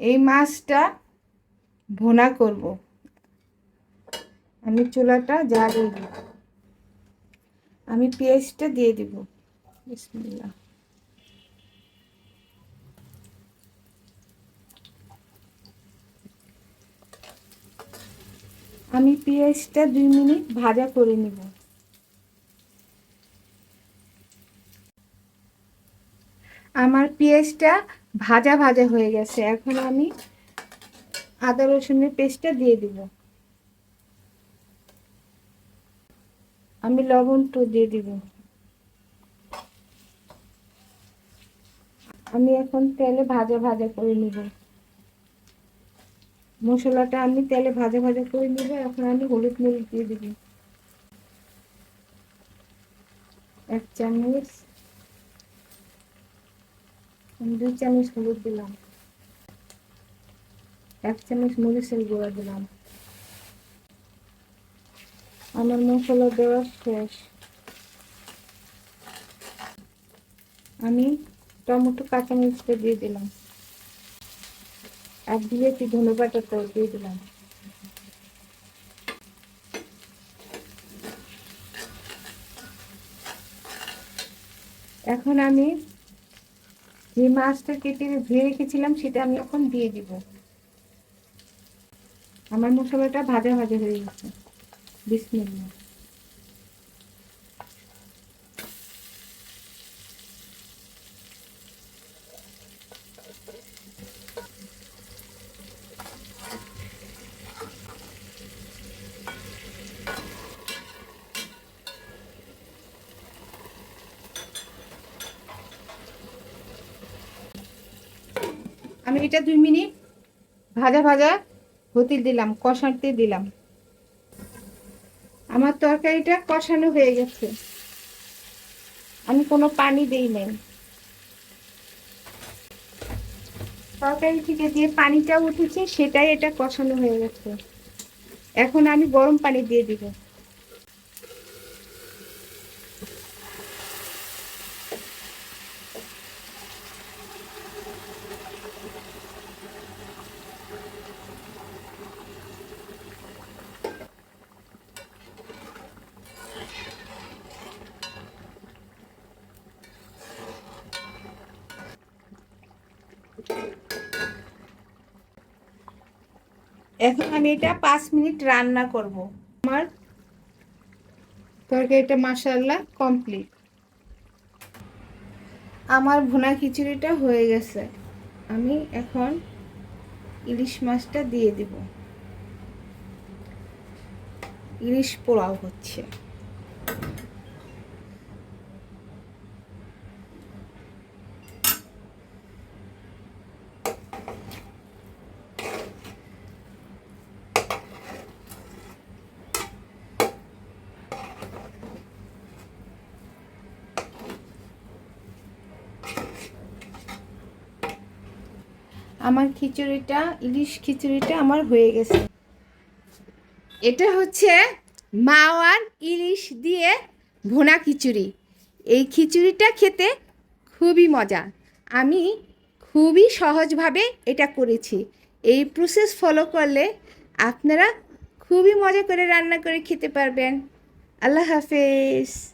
এই মাছটা ভুনা করব। আমি চুলাটা জ্বালিয়ে দিব। আমি পেঁয়াজটা দিয়ে দিব। বিসমিল্লাহ। আমি পেঁয়াজটা দুই মিনিট ভাজা করে নিব। আমার পেঁয়াজটা ভাজা ভাজা হয়ে গেছে। এখন আমি আদা রসুনের পেস্টটা দিয়ে দিব। আমি লবণটা দিয়ে দিব। আমি এখন তেলে ভাজা ভাজা করে নিব। মশলাটা আমি তেলে ভাজা ভাজা করে নিব। এখন আমি হলুদ মরিচ দিয়ে দিব। এক চামচ দুই চামচ হলুদ দিলাম। এক চামচ মরিচের গুঁড়া দিলাম। আমার মশলা দেওয়া শেষ। আমি টমেটো, কাঁচামরিচটা দিয়ে দিলাম। আর দিয়েছি ধনে পাতাটাও দিয়ে দিলাম। এখন আমি যে মাছটা কেটে ধুয়ে রেখেছিলাম, সেটা আমি এখন দিয়ে দিব। আমার মশলাটা ভাজা ভাজা হয়ে গেছে। বিসমিল্লাহ। আমি এটা দুই মিনিট ভাজা ভাজা হতে দিলাম, কষাতে দিলাম। আমার তরকারিটা কষানো হয়ে গেছে। আমি কোনো পানি দেই নাই। তরকারি থেকে যে পানিটা উঠেছে, সেটাই এটা কষানো হয়ে গেছে। এখন আমি গরম পানি দিয়ে দিব। এখন আমি এটা পাঁচ মিনিট রান্না করব। আমার তরকারিটা মাসাল্লাহ কমপ্লিট। আমার ভুনা খিচুড়িটা হয়ে গেছে। আমি এখন ইলিশ মাছটা দিয়ে দিব। ইলিশ পোলাও হচ্ছে। আমার খিচুড়িটা, ইলিশ খিচুড়িটা আমার হয়ে গেছে। এটা হচ্ছে মাওয়ার ইলিশ দিয়ে ভুনা খিচুড়ি। এই খিচুড়িটা খেতে খুবই মজা। আমি খুবই সহজভাবে এটা করেছি। এই প্রসেস ফলো করলে আপনারা খুবই মজা করে রান্না করে খেতে পারবেন। الله حافظ.